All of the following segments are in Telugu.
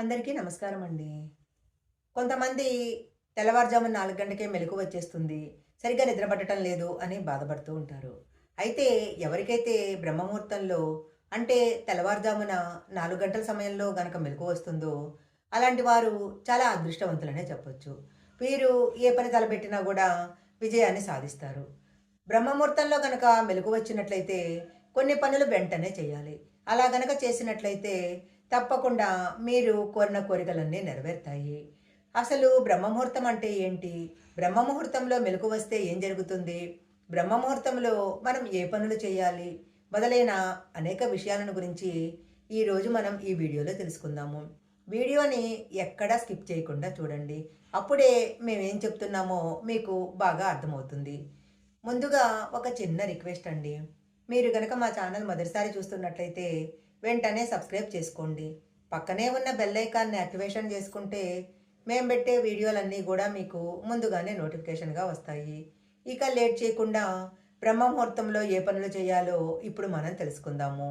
అందరికీ నమస్కారం అండి. కొంతమంది తెల్లవారుజామున నాలుగు గంటకే మెలకు వచ్చేస్తుంది. సరిగ్గా నిద్రపట్టడం లేదు అని బాధపడుతూ ఉంటారు. అయితే ఎవరికైతే బ్రహ్మముహూర్తంలో అంటే తెల్లవారుజామున నాలుగు గంటల సమయంలో గనక మెలకు వస్తుందో అలాంటి వారు చాలా అదృష్టవంతులనే చెప్పొచ్చు. వీరు ఏ పని తలపెట్టినా కూడా విజయాన్ని సాధిస్తారు. బ్రహ్మముహూర్తంలో గనక మెలకు వచ్చినట్లయితే కొన్ని పనులు వెంటనే చేయాలి. అలా గనక చేసినట్లయితే తప్పకుండా మీరు కోరిన కోరికలన్నీ నెరవేరుతాయి. అసలు బ్రహ్మముహూర్తం అంటే ఏంటి? బ్రహ్మముహూర్తంలో మెలకు వస్తే ఏం జరుగుతుంది? బ్రహ్మముహూర్తంలో మనం ఏ పనులు చేయాలి? మొదలైన అనేక విషయాలను గురించి ఈరోజు మనం ఈ వీడియోలో తెలుసుకుందాము. వీడియోని ఎక్కడా స్కిప్ చేయకుండా చూడండి. అప్పుడే మేమేం చెప్తున్నామో మీకు బాగా అర్థమవుతుంది. ముందుగా ఒక చిన్న రిక్వెస్ట్ అండి. మీరు గనక మా ఛానల్ మొదటిసారి చూస్తున్నట్లయితే వెంటనే సబ్స్క్రైబ్ చేసుకోండి. పక్కనే ఉన్న బెల్ ఐకాన్ని యాక్టివేషన్ చేసుకుంటే మేము పెట్టే వీడియోలన్నీ కూడా మీకు ముందుగానే నోటిఫికేషన్గా వస్తాయి. ఇక లేట్ చేయకుండా బ్రహ్మముహూర్తంలో ఏ పనులు చేయాలో ఇప్పుడు మనం తెలుసుకుందాము.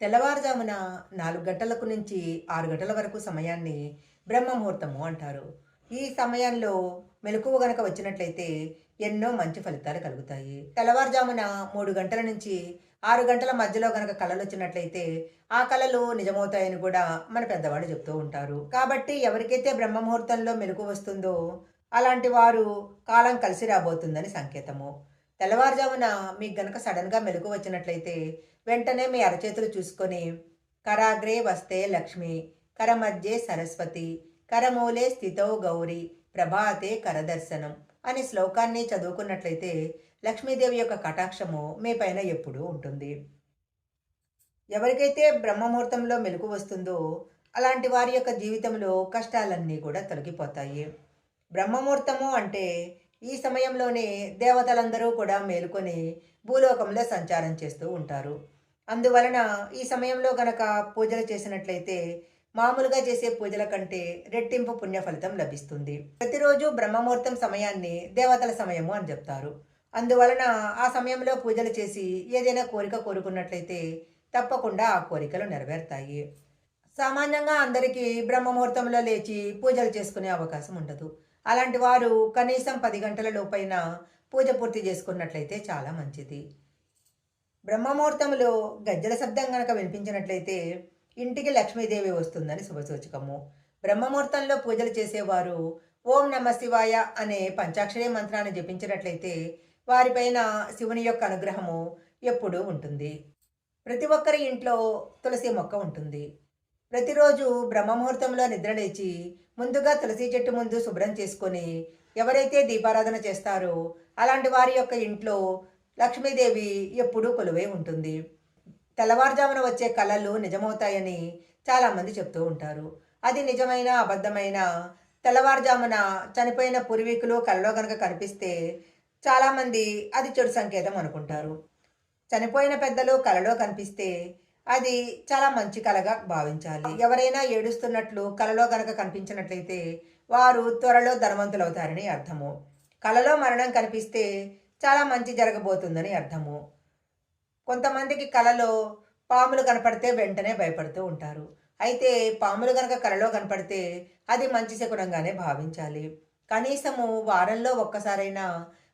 తెల్లవారుజామున నాలుగు గంటలకు నుంచి ఆరు గంటల వరకు సమయాన్ని బ్రహ్మముహూర్తము అంటారు. ఈ సమయంలో మెలకువ గనక వచ్చినట్లయితే ఎన్నో మంచి ఫలితాలు కలుగుతాయి. తెల్లవారుజామున మూడు గంటల నుంచి ఆరు గంటల మధ్యలో గనక కళలు వచ్చినట్లయితే ఆ కళలు నిజమవుతాయని కూడా మన పెద్దవాళ్ళు చెప్తూ ఉంటారు. కాబట్టి ఎవరికైతే బ్రహ్మముహూర్తంలో మెలకు వస్తుందో అలాంటి వారు కాలం కలిసి రాబోతుందని సంకేతము. తెల్లవారుజామున మీకు గనక సడన్గా మెలకు వచ్చినట్లయితే వెంటనే మీ అరచేతులు చూసుకొని కరాగ్రే వస్తే లక్ష్మి కరమధ్యే సరస్వతి కరమూలే స్థితో గౌరి ప్రభాతే కరదర్శనం అనే శ్లోకాన్ని చదువుకున్నట్లయితే లక్ష్మీదేవి యొక్క కటాక్షము మీ పైన ఎప్పుడూ ఉంటుంది. ఎవరికైతే బ్రహ్మముహూర్తంలో మెలకు వస్తుందో అలాంటి వారి యొక్క జీవితంలో కష్టాలన్నీ కూడా తొలగిపోతాయి. బ్రహ్మముహూర్తము అంటే ఈ సమయంలోనే దేవతలందరూ కూడా మేలుకొని భూలోకంలో సంచారం చేస్తూ ఉంటారు. అందువలన ఈ సమయంలో గనక పూజలు చేసినట్లయితే మామూలుగా చేసే పూజల కంటే రెట్టింపు పుణ్య ఫలితం లభిస్తుంది. ప్రతిరోజు బ్రహ్మముహూర్తం సమయాన్ని దేవతల సమయము అని చెప్తారు. అందువలన ఆ సమయంలో పూజలు చేసి ఏదైనా కోరిక కోరుకున్నట్లయితే తప్పకుండా ఆ కోరికలు నెరవేరుతాయి. సామాన్యంగా అందరికీ బ్రహ్మముహూర్తంలో లేచి పూజలు చేసుకునే అవకాశం ఉండదు. అలాంటి వారు కనీసం పది గంటల లోపైన పూజ పూర్తి చేసుకున్నట్లయితే చాలా మంచిది. బ్రహ్మముహూర్తంలో గజ్జల శబ్దం కనుక వినిపించినట్లయితే ఇంటికి లక్ష్మీదేవి వస్తుందని శుభసూచకము. బ్రహ్మముహూర్తంలో పూజలు చేసేవారు ఓం నమ శివాయ అనే పంచాక్షరి మంత్రాన్ని జపించినట్లయితే వారిపైన శివుని యొక్క అనుగ్రహము ఎప్పుడూ ఉంటుంది. ప్రతి ఒక్కరి ఇంట్లో తులసి మొక్క ఉంటుంది. ప్రతిరోజు బ్రహ్మముహూర్తంలో నిద్రలేచి ముందుగా తులసి చెట్టు ముందు శుభ్రం చేసుకొని ఎవరైతే దీపారాధన చేస్తారో అలాంటి వారి యొక్క ఇంట్లో లక్ష్మీదేవి ఎప్పుడూ కొలువై ఉంటుంది. తెల్లవారుజామున వచ్చే కళలు నిజమవుతాయని చాలామంది చెప్తూ ఉంటారు. అది నిజమైన అబద్ధమైన తెల్లవారుజామున చనిపోయిన పూర్వీకులు కలలో కనుక కనిపిస్తే చాలామంది అది చెడు సంకేతం అనుకుంటారు. చనిపోయిన పెద్దలు కలలో కనిపిస్తే అది చాలా మంచి కలగా భావించాలి. ఎవరైనా ఏడుస్తున్నట్లు కలలో కనుక కనిపించినట్లయితే వారు త్వరలో ధనవంతులవుతారని అర్థము. కలలో మరణం కనిపిస్తే చాలా మంచి జరగబోతుందని అర్థము. కొంతమందికి కలలో పాములు కనపడితే వెంటనే భయపడుతూ ఉంటారు. అయితే పాములు కనుక కలలో కనపడితే అది మంచి శకునంగానే భావించాలి. కనీసము వారంలో ఒక్కసారైనా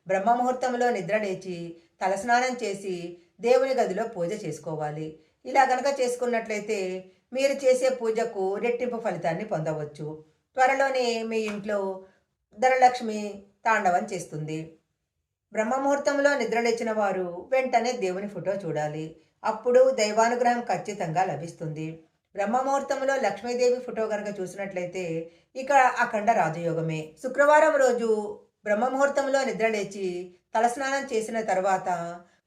బ్రహ్మముహూర్తంలో నిద్ర లేచి తలస్నానం చేసి దేవుని గదిలో పూజ చేసుకోవాలి. ఇలా గనక చేసుకున్నట్లయితే మీరు చేసే పూజకు రెట్టింపు ఫలితాన్ని పొందవచ్చు. త్వరలోనే మీ ఇంట్లో ధనలక్ష్మి తాండవం చేస్తుంది. బ్రహ్మముహూర్తంలో నిద్రలేచిన వారు వెంటనే దేవుని ఫోటో చూడాలి. అప్పుడు దైవానుగ్రహం ఖచ్చితంగా లభిస్తుంది. బ్రహ్మముహూర్తంలో లక్ష్మీదేవి ఫోటో కనుక చూసినట్లయితే ఇక అఖండ రాజయోగమే. శుక్రవారం రోజు బ్రహ్మముహూర్తంలో నిద్రలేచి తలస్నానం చేసిన తర్వాత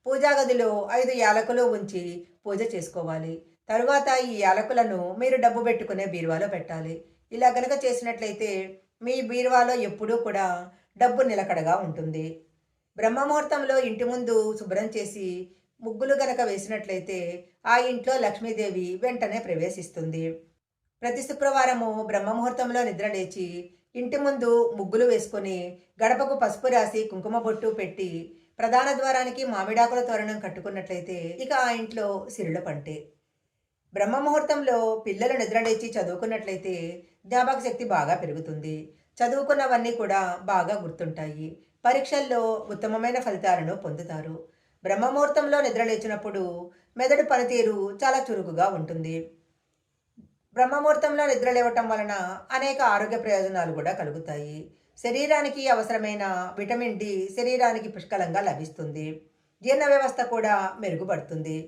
పూజా గదిలో ఐదు యాలకులు ఉంచి పూజ చేసుకోవాలి. తరువాత ఈ యాలకులను మీరు డబ్బు పెట్టుకునే బీరువాలో పెట్టాలి. ఇలా కనుక చేసినట్లయితే మీ బీరువాలో ఎప్పుడూ కూడా డబ్బు నిలకడగా ఉంటుంది. బ్రహ్మముహూర్తంలో ఇంటి ముందు శుభ్రం చేసి ముగ్గులు గనక వేసినట్లయితే ఆ ఇంట్లో లక్ష్మీదేవి వెంటనే ప్రవేశిస్తుంది. ప్రతి శుక్రవారము బ్రహ్మముహూర్తంలో నిద్రలేచి ఇంటి ముందు ముగ్గులు వేసుకొని గడపకు పసుపు రాసి కుంకుమ బొట్టు పెట్టి ప్రధాన ద్వారానికి మామిడాకుల తోరణం కట్టుకున్నట్లయితే ఇక ఆ ఇంట్లో సిరుల పంటే. బ్రహ్మ ముహూర్తంలో పిల్లలు నిద్రలేచి చదువుకున్నట్లయితే జ్ఞాపక శక్తి బాగా పెరుగుతుంది. చదువుకున్నవన్నీ కూడా బాగా గుర్తుంటాయి. పరీక్షల్లో ఉత్తమమైన ఫలితాలను పొందుతారు. బ్రహ్మముహూర్తంలో నిద్రలేచినప్పుడు మెదడు పనితీరు చాలా చురుకుగా ఉంటుంది. బ్రహ్మముహూర్తంలో నిద్ర లేవటం వలన అనేక ఆరోగ్య ప్రయోజనాలు కూడా కలుగుతాయి. శరీరానికి అవసరమైన విటమిన్ డి శరీరానికి పుష్కలంగా లభిస్తుంది. జీర్ణ వ్యవస్థ కూడా మెరుగుపడుతుంది.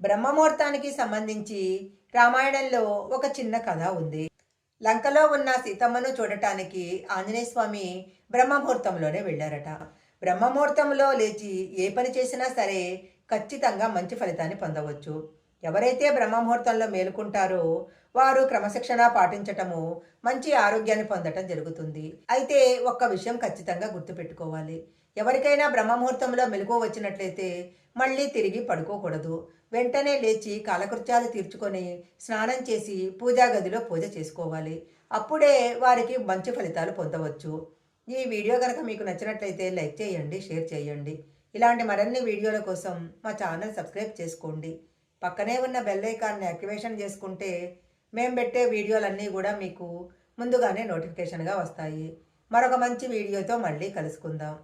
బ్రహ్మముహూర్తానికి సంబంధించి రామాయణంలో ఒక చిన్న కథ ఉంది. లంకలో ఉన్న సీతమ్మను చూడటానికి ఆంజనేయస్వామి బ్రహ్మముహూర్తంలోనే వెళ్ళారట. బ్రహ్మముహూర్తంలో లేచి ఏ పని చేసినా సరే ఖచ్చితంగా మంచి ఫలితాన్ని పొందవచ్చు. ఎవరైతే బ్రహ్మముహూర్తంలో మేలుకుంటారో వారు క్రమశిక్షణ పాటించటము మంచి ఆరోగ్యాన్ని పొందటం జరుగుతుంది. అయితే ఒక్క విషయం ఖచ్చితంగా గుర్తుపెట్టుకోవాలి. ఎవరికైనా బ్రహ్మముహూర్తంలో మెలకువ వచ్చినట్లయితే మళ్ళీ తిరిగి పడుకోకూడదు. వెంటనే లేచి కాలకృత్యాలు తీర్చుకొని స్నానం చేసి పూజా గదిలో పూజ చేసుకోవాలి. అప్పుడే వారికి మంచి ఫలితాలు పొందవచ్చు. ఈ వీడియో కనుక మీకు నచ్చినట్లయితే లైక్ చేయండి షేర్ చేయండి. ఇలాంటి మరిన్ని వీడియోల కోసం మా ఛానల్ సబ్స్క్రైబ్ చేసుకోండి. పక్కనే ఉన్న బెల్ ఐకాన్ని యాక్టివేషన్ చేసుకుంటే మేము పెట్టే వీడియోలన్నీ కూడా మీకు ముందుగానే నోటిఫికేషన్గా వస్తాయి. మరొక మంచి వీడియోతో మళ్ళీ కలుసుకుందాం.